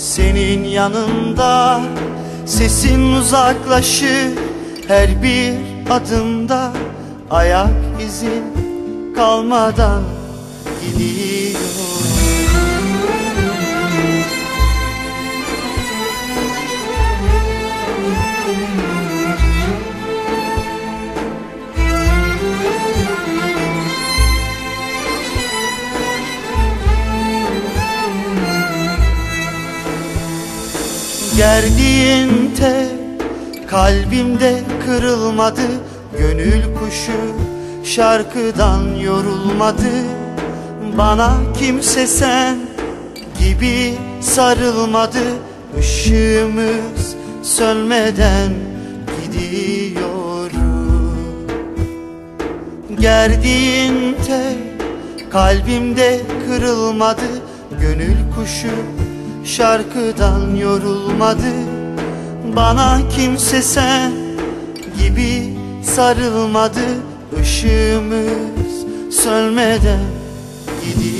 senin yanında Sesin uzaklaşır her bir adımda. Ayak izin kalmadan gidiyor kalbimde kırılmadı Gönül kuşu şarkıdan yorulmadı. Bana kimse sen gibi sarılmadı. Işığımız sönmeden gidiyorum Gerdiğin tel kalbimde kırılmadı. Gönül kuşu şarkıdan yorulmadı Bana kimse sen gibi sarılmadı Işığımız sönmeden gidiyor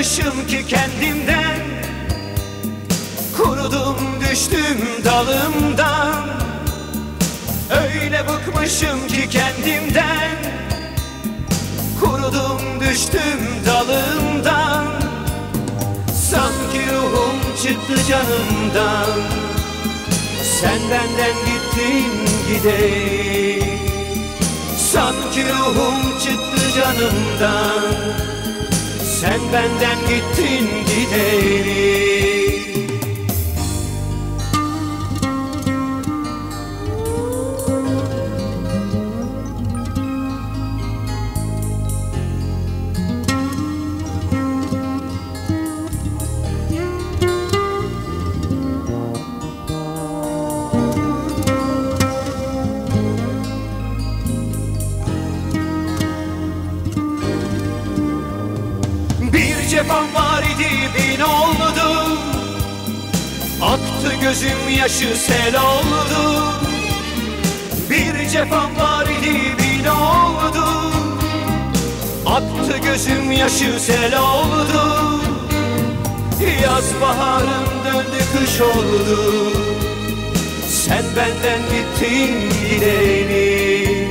Bıkmışım ki kendimden. Kurudum düştüm dalımdan. Öyle bıkmışım ki kendimden. Kurudum düştüm dalımdan. Sanki ruhum çıktı canımdan. Sen benden gittin gideyim Sanki ruhum çıktı canımdan Sen benden gittin gideyim Bir cefam var idi bin oldu. Aktı gözüm yaşı sel oldu. Bir cefam var idi bin oldu. Aktı gözüm yaşı sel oldu. Yaz baharım döndü kış oldu. Sen benden gittin gideyim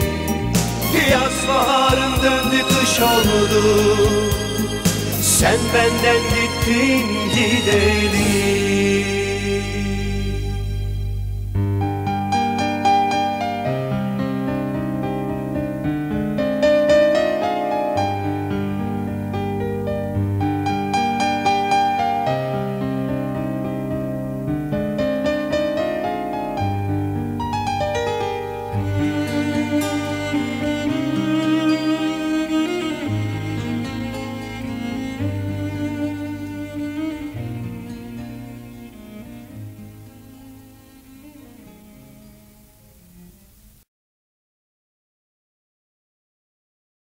Yaz baharım döndü kış oldu sen benden gittin gidelim.